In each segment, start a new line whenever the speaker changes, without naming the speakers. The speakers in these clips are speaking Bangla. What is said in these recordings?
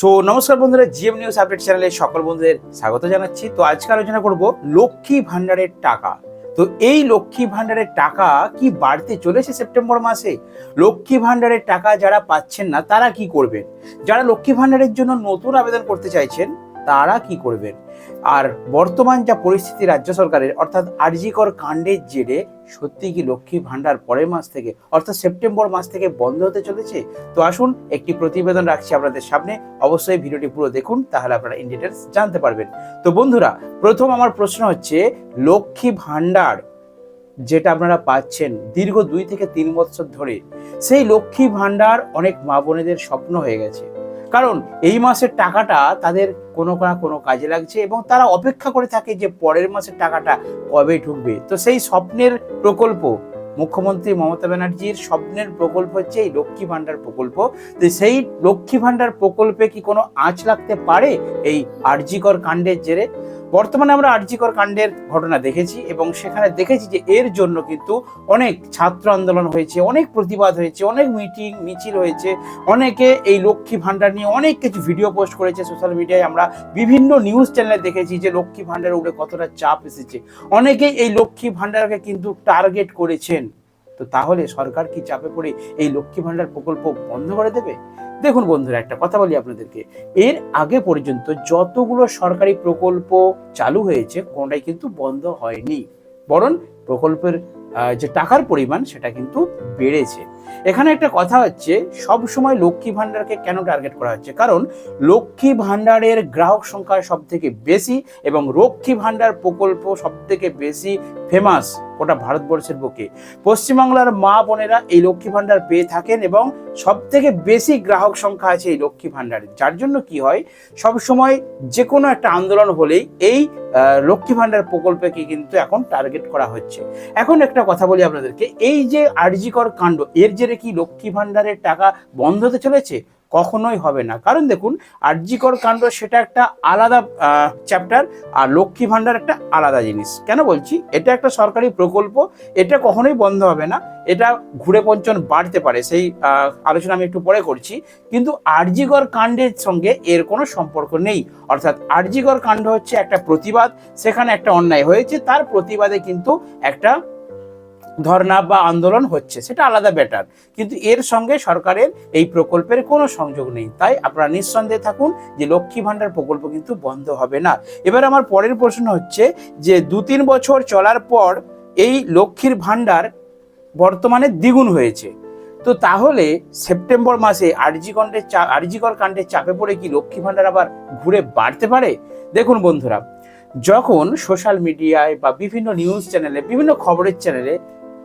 সো নমস্কার বন্ধুরা জিএম নিউজ আপডেট চ্যানেলে সকল বন্ধুদের স্বাগত জানাচ্ছি। তো আজকে আলোচনা করব লক্ষ্মী ভান্ডারের টাকা। তো এই লক্ষ্মী ভান্ডারের টাকা কি বাড়তে চলেছে সেপ্টেম্বর মাসে? লক্ষ্মী ভান্ডারের টাকা যারা পাচ্ছেন না, তারা কি করবেন? যারা লক্ষ্মী ভান্ডারের জন্য নতুন আবেদন করতে চাইছেন তারা কি করবেন? আর বর্তমান যা পরিস্থিতি রাজ্য সরকারের, অর্থাৎ আরজিকর কাণ্ডের জেরে সত্যি কি লক্ষ্মী ভাণ্ডার পরের মাস থেকে, অর্থাৎ সেপ্টেম্বর মাস থেকে বন্ধ হতে চলেছে? তো আসুন, একটি প্রতিবেদন রাখছি আপনাদের সামনে। অবশ্যই ভিডিওটি পুরো দেখুন, তাহলে আপনারা ইন ডিটেলস জানতে পারবেন। তো বন্ধুরা, প্রথম আমার প্রশ্ন হচ্ছে, লক্ষ্মী ভাণ্ডার যেটা আপনারা পাচ্ছেন দীর্ঘ দুই থেকে তিন বছর ধরে, সেই লক্ষ্মী ভাণ্ডার অনেক মা বোনেদের স্বপ্ন হয়ে গেছে। কারণ এই মাসের টাকাটা তাদের কোনো না কোনো কাজে লাগছে এবং তারা অপেক্ষা করে থাকে যে পরের মাসের টাকাটা কবে ঢুকবে। তো সেই স্বপ্নের প্রকল্প, মুখ্যমন্ত্রী মমতা ব্যানার্জির স্বপ্নের প্রকল্প হচ্ছে এই লক্ষ্মী ভাণ্ডার প্রকল্প। তো সেই লক্ষ্মী ভাণ্ডার প্রকল্পে কি কোনো আঁচ লাগতে পারে এই আরজিকর কাণ্ডের জেরে? বর্তমানে আমরা আরজিকর কাণ্ডের ঘটনা দেখেছি এবং সেখানে দেখেছি যে এর জন্য কিন্তু অনেক ছাত্র আন্দোলন হয়েছে, অনেক প্রতিবাদ হয়েছে, অনেক মিটিং, মিছিল হয়েছে, অনেকে এই লক্ষ্মী ভাণ্ডার নিয়ে অনেক কিছু ভিডিও পোস্ট করেছে সোশ্যাল মিডিয়ায়। আমরা বিভিন্ন নিউজ চ্যানেলে দেখেছি যে লক্ষ্মী ভাণ্ডারের উপরে কতটা চাপ এসেছে। অনেকেই এই লক্ষ্মী ভাণ্ডারকে কিন্তু টার্গেট করেছেন। তো তাহলে সরকার কি চাপে পড়ে এই লক্ষ্মী ভাণ্ডার প্রকল্প বন্ধ করে দেবে? দেখুন বন্ধুরা, একটা কথা বলি আপনাদেরকে। এর আগে পর্যন্ত যতগুলো সরকারি প্রকল্প চালু হয়েছে, কোনটাই কিন্তু বন্ধ হয়নি। বরং প্রকল্পের যে টাকার পরিমাণ, সেটা কিন্তু বেড়েছে। এখানে একটা কথা হচ্ছে, সব সময় লক্ষ্মী ভাণ্ডারকে কেন টার্গেট করা হচ্ছে? কারণ লক্ষ্মী ভাণ্ডারের গ্রাহক সংখ্যা সব থেকে বেশি এবং লক্ষ্মী ভাণ্ডার প্রকল্প সব থেকে বেশি ফেমাস ওটা ভারতবর্ষের বুকে। পশ্চিমবাংলার মা বোনেরা এই লক্ষ্মী ভাণ্ডার পেয়ে থাকেন এবং সব থেকে বেশি গ্রাহক সংখ্যা আছে এই লক্ষ্মী ভাণ্ডারে। যার জন্য কি হয় সব সময় যে কোনো একটা আন্দোলন হলেই এই লক্ষ্মী ভাণ্ডার প্রকল্পকে কিন্তু এখন টার্গেট করা হচ্ছে। এখন একটা কথা বলি আপনাদেরকে, এই যে আরজিকর কাণ্ড, এর জেরে কি লক্ষ্মী ভাণ্ডারের টাকা বন্ধ হতে চলেছে? কখনোই হবে না। কারণ দেখুন, আরজিকর কাণ্ড সেটা একটা আলাদা চ্যাপ্টার আর লক্ষ্মী ভাণ্ডার একটা আলাদা জিনিস। কেন বলছি? এটা একটা সরকারি প্রকল্প, এটা কখনোই বন্ধ হবে না। এটা ঘুরে পঞ্চন বাড়তে পারে, সেই আলোচনা আমি একটু পরে করছি। কিন্তু আরজিকর কাণ্ডের সঙ্গে এর কোনো সম্পর্ক নেই। অর্থাৎ আরজিকর কাণ্ড হচ্ছে একটা প্রতিবাদ, সেখানে একটা অন্যায় হয়েছে। তার প্রতিবাদে কিন্তু একটা ধর্ণা বা আন্দোলন হচ্ছে, সেটা আলাদা ব্যাটার। কিন্তু এর সঙ্গে সরকারের এই প্রকল্পের কোনো সংযোগ নেই। তাই আপনারা নিঃসন্দেহে থাকুন যে লক্ষ্মী ভাণ্ডার প্রকল্প কিন্তু বন্ধ হবে না। এবার আমার পরের প্রশ্ন হচ্ছে যে দু তিন বছর চলার পর এই লক্ষ্মীর ভাণ্ডার বর্তমানে দ্বিগুণ হয়েছে। তো তাহলে সেপ্টেম্বর মাসে আরজি কণ্ডের চা আরজিকর কাণ্ডের চাপে পড়ে কি লক্ষ্মী ভাণ্ডার আবার ঘুরে বাড়তে পারে? দেখুন বন্ধুরা, যখন সোশ্যাল মিডিয়ায় বা বিভিন্ন নিউজ চ্যানেলে, বিভিন্ন খবরের চ্যানেলে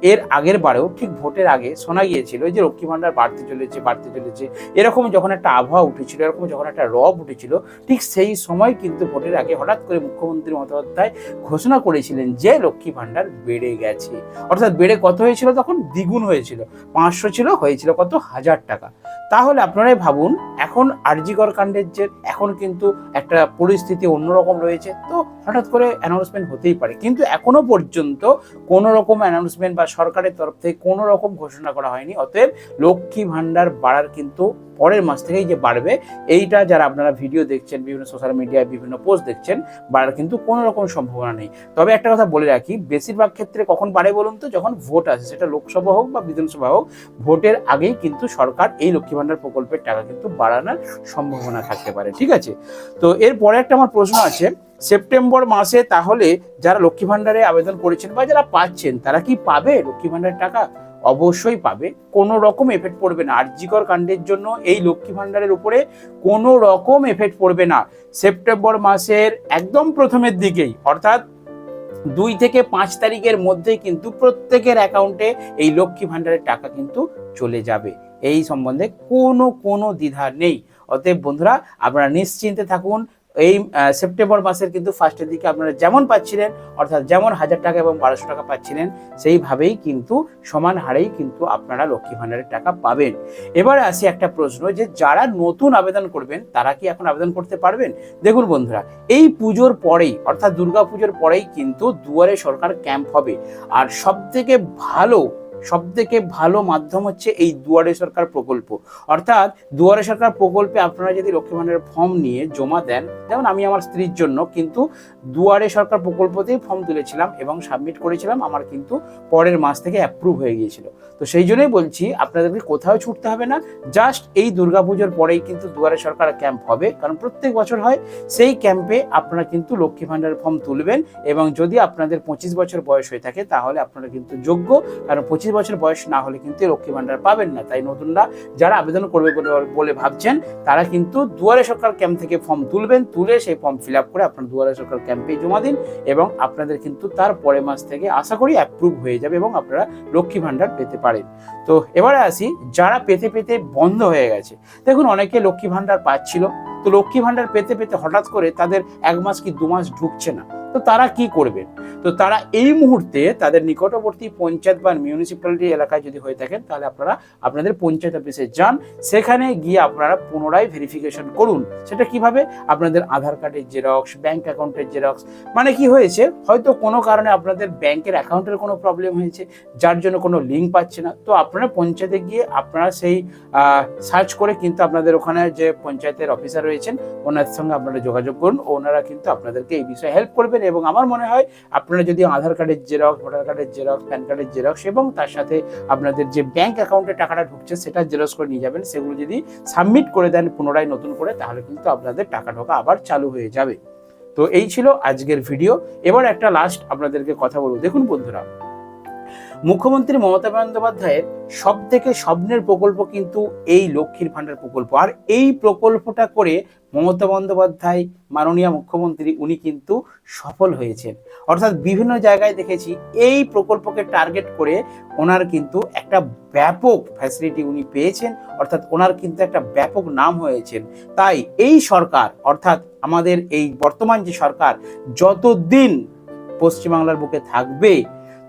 এর আগের বারেও ঠিক ভোটের আগে শোনা গিয়েছিল যে লক্ষ্মী ভাণ্ডার বাড়তে চলেছে বাড়তে চলেছে। এরকম যখন একটা আবহাওয়া উঠেছিল, এরকম যখন একটা রব উঠেছিল, ঠিক সেই সময় কিন্তু ভোটের আগে হঠাৎ করে মুখ্যমন্ত্রী বন্দ্যোপাধ্যায় ঘোষণা করেছিলেন যে লক্ষ্মী ভাণ্ডার বেড়ে গেছে। অর্থাৎ বেড়ে কত হয়েছিল তখন? দ্বিগুণ হয়েছিল। পাঁচশো ছিল, হয়েছিল কত? হাজার টাকা। তাহলে আপনারাই ভাবুন, এখন আরজিকর কাণ্ডের যে, এখন কিন্তু একটা পরিস্থিতি অন্যরকম রয়েছে। তো হঠাৎ করে অ্যানাউন্সমেন্ট হতেই পারে। কিন্তু এখনও পর্যন্ত কোনো রকম অ্যানাউন্সমেন্ট বা সরকারের তরফ থেকে কোনো রকম ঘোষণা করা হয়নি। অতএব লক্ষ্মী ভাণ্ডার বাড়ার কিন্তু পরের মাস থেকেই যে বাড়বে, এইটা যারা আপনারা ভিডিও দেখছেন, বিভিন্ন সোশ্যাল মিডিয়ায় বিভিন্ন পোস্ট দেখছেন, বাড়ার কিন্তু কোনো রকম সম্ভাবনা নেই। তবে একটা কথা বলে রাখি, বেশিরভাগ ক্ষেত্রে কখন বাড়ে বলুন তো? যখন ভোট আসে, সেটা লোকসভা হোক বা বিধানসভা হোক ভোটের আগেই কিন্তু সরকার এই লক্ষ্মী ভাণ্ডার প্রকল্পের টাকা কিন্তু বাড়ানোর সম্ভাবনা থাকতে পারে, ঠিক আছে? তো এরপরে একটা আমার প্রশ্ন আছে, সেপ্টেম্বর মাসে তাহলে যারা লক্ষ্মী ভাণ্ডারে আবেদন করেছেন বা যারা পাচ্ছেন, তারা কি পাবে লক্ষ্মী ভাণ্ডারের টাকা? অবশ্যই পাবে। কোনো রকম এফেক্ট পড়বে না। আর্যিকর কাণ্ডের জন্য এই লক্ষ্মী ভাণ্ডারের উপরে কোনো রকম এফেক্ট পড়বে না। সেপ্টেম্বর মাসের একদম প্রথমের দিকেই, অর্থাৎ দুই থেকে পাঁচ তারিখের মধ্যেই কিন্তু প্রত্যেকের অ্যাকাউন্টে এই লক্ষ্মী ভাণ্ডারের টাকা কিন্তু চলে যাবে। এই সম্বন্ধে কোনো কোনো দ্বিধা নেই। অতএব বন্ধুরা, আপনারা নিশ্চিন্তে থাকুন। এই সেপ্টেম্বর মাসের কিন্তু ফার্স্টের দিকে আপনারা যেমন পাচ্ছিলেন, অর্থাৎ যেমন হাজার টাকা এবং বারোশো টাকা পাচ্ছিলেন, সেইভাবেই কিন্তু সমান হারেই কিন্তু আপনারা লক্ষ্মী ভাণ্ডারের টাকা পাবেন। এবারে আসি একটা প্রশ্ন যে যারা নতুন আবেদন করবেন, তারা কি এখন আবেদন করতে পারবেন? দেখুন বন্ধুরা, এই পুজোর পরেই, অর্থাৎ দুর্গা পুজোর পরেই কিন্তু দুয়ারে সরকার ক্যাম্প হবে। আর সব থেকে ভালো সব থেকে ভালো মাধ্যম হচ্ছে এই দুয়ারে সরকার প্রকল্প। অর্থাৎ দুয়ারে সরকার প্রকল্পে আপনারা যদি লক্ষ্মী ভাণ্ডারের ফর্ম নিয়ে জমা দেন, যেমন আমি আমার স্ত্রীর জন্য, কিন্তু দুয়ারে সরকার প্রকল্পতেই ফর্ম তুলেছিলাম এবং সাবমিট করেছিলাম, আমার কিন্তু পরের মাস থেকে অ্যাপ্রুভ হয়ে গিয়েছিল। তো সেই জন্যই বলছি, আপনাদেরকে কোথাও ছুটতে হবে না জাস্ট এই দুর্গাপুজোর পরেই কিন্তু দুয়ারে সরকার ক্যাম্প হবে, কারণ প্রত্যেক বছর হয়, সেই ক্যাম্পে আপনারা কিন্তু লক্ষ্মী ভাণ্ডারের ফর্ম তুলবেন এবং যদি আপনাদের পঁচিশ বছর বয়স হয়ে থাকে, তাহলে আপনারা কিন্তু যোগ্য, কারণ পঁচিশ বছর বয়স না হলে কিন্তু লক্ষ্মী ভাণ্ডার পাবেন না। তাই নতুনরা যারা আবেদন করবে বলে বলে ভাবছেন, তারা কিন্তু দুয়ারে সরকার ক্যাম্প থেকে ফর্ম তুলবেন, তুলে সেই ফর্ম ফিল আপ করে আপনার দুয়ারে সরকার ক্যাম্পে জমা দিন এবং আপনাদের কিন্তু তার পরের মাস থেকে আশা করি অ্যাপ্রুভ হয়ে যাবে এবং আপনারা লক্ষ্মী ভাণ্ডার পেতে পারেন। তো এবারে আসি, যারা পেতে পেতে বন্ধ হয়ে গেছে, দেখুন অনেকে লক্ষ্মী ভাণ্ডার পাচ্ছিল তো লক্ষ্মী ভাণ্ডার পেতে পেতে হঠাৎ করে তাদের এক মাস কি দু মাস ঢুকছে না। তো তারা কি করবেন তো তারা এই মুহূর্তে তাদের নিকটবর্তী পঞ্চায়েত বা মিউনিসিপ্যালিটি এলাকায় যদি হয়ে থাকেন, তাহলে আপনারা আপনাদের পঞ্চায়েত অফিসে যান। সেখানে গিয়ে আপনারা পুনরায় ভেরিফিকেশন করুন। সেটা কীভাবে? আপনাদের আধার কার্ডের জেরক্স ব্যাংক অ্যাকাউন্টের জেরক্স মানে কি হয়েছে? হয়তো কোনো কারণে আপনাদের ব্যাংকের অ্যাকাউন্টের কোনো প্রবলেম হয়েছে, যার জন্য কোনো লিঙ্ক পাচ্ছে না। তো আপনারা পঞ্চায়েতে গিয়ে আপনারা সেই সার্চ করে কিন্তু আপনাদের ওখানে যে পঞ্চায়েতের অফিসার রয়েছেন, ওনাদের সঙ্গে আপনারা যোগাযোগ করুন। ওনারা কিন্তু আপনাদেরকে এই বিষয়ে হেল্প করবেন এবং আমার মনে হয় আপনারা যদি আধার কার্ডের জেরক্স ভোটার কার্ডের জেরক্স প্যান কার্ডের জেরক্স এবং তার সাথে আপনাদের যে ব্যাংক অ্যাকাউন্টে টাকাটা ঢুকছে সেটা জেরক্স করে নিয়ে যাবেন, সেগুলো যদি সাবমিট করে দেন পুনরায় নতুন করে, তাহলে কিন্তু আপনাদের টাকা ঢোকা আবার চালু হয়ে যাবে। তো এই ছিল আজকের ভিডিও এবার একটা লাস্ট আপনাদেরকে কথা বলব। দেখুন বন্ধুরা মুখ্যমন্ত্রী মমতা বন্দ্যোপাধ্যায়ের সব থেকে স্বপ্নের প্রকল্প কিন্তু এই লক্ষ্মীর ভাণ্ডার প্রকল্প। আর এই প্রকল্পটা করে মমতা বন্দ্যোপাধ্যায়, মাননীয় মুখ্যমন্ত্রী, উনি কিন্তু সফল হয়েছেন। অর্থাৎ বিভিন্ন জায়গায় দেখেছি এই প্রকল্পকে টার্গেট করে ওনার কিন্তু একটা ব্যাপক ফ্যাসিলিটি উনি পেয়েছেন, অর্থাৎ ওনার কিন্তু একটা ব্যাপক নাম হয়েছেন। তাই এই সরকার, অর্থাৎ আমাদের এই বর্তমান যে সরকার, যতদিন পশ্চিমবাংলার বুকে থাকবে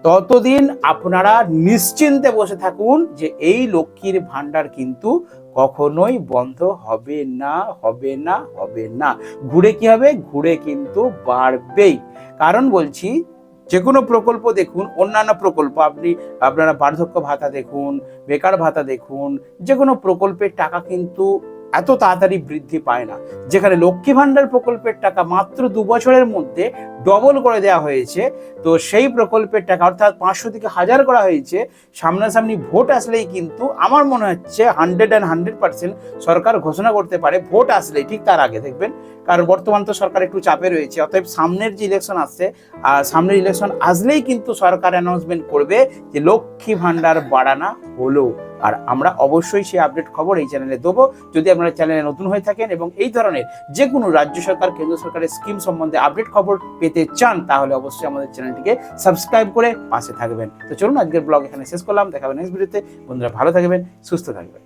ততদিন আপনারা নিশ্চিন্তে বসে থাকুন যে এই লক্ষ্মীর ভাণ্ডার কিন্তু কখনোই বন্ধ হবে না হবে না হবে না। ঘুরে কি হবে? ঘুরে কিন্তু বাড়বেই। কারণ বলছি যে কোনো প্রকল্প দেখুন, অন্যান্য প্রকল্প, আপনি, আপনারা বার্ধক্য ভাতা দেখুন, বেকার ভাতা দেখুন যে কোনো প্রকল্পের টাকা কিন্তু এত তাড়াতাড়ি বৃদ্ধি পায় না। যেখানে লক্ষ্মী ভাণ্ডার প্রকল্পের টাকা মাত্র দু বছরের মধ্যে ডবল করে দেওয়া হয়েছে। তো সেই প্রকল্পের টাকা, অর্থাৎ পাঁচশো থেকে হাজার করা হয়েছে, সামনাসামনি ভোট আসলেই কিন্তু আমার মনে হচ্ছে হান্ড্রেড অ্যান্ড হান্ড্রেড পার্সেন্ট সরকার ঘোষণা করতে পারে, ভোট আসলেই, ঠিক তার আগে, দেখবেন। কারণ বর্তমান তো সরকার একটু চাপে রয়েছে, অতএব সামনের যে ইলেকশন আসছে, আর সামনের ইলেকশন আসলেই কিন্তু সরকার অ্যানাউন্সমেন্ট করবে যে লক্ষ্মী ভাণ্ডার বাড়ানো হলো। আর আমরা অবশ্যই সেই আপডেট খবর এই চ্যানেলে দেবো। যদি আপনারা চ্যানেলে নতুন হয়ে থাকেন এবং এই ধরনের যে কোনো রাজ্য সরকার, কেন্দ্র সরকারের স্কিম সম্বন্ধে আপডেট খবর পেতে চান, তাহলে অবশ্যই আমাদের চ্যানেলটিকে সাবস্ক্রাইব করে পাশে থাকবেন। তো চলুন, আজকের ব্লগ এখানে শেষ করলাম। দেখাবেন নেক্সট ভিডিওতে বন্ধুরা ভালো থাকবেন, সুস্থ থাকবেন।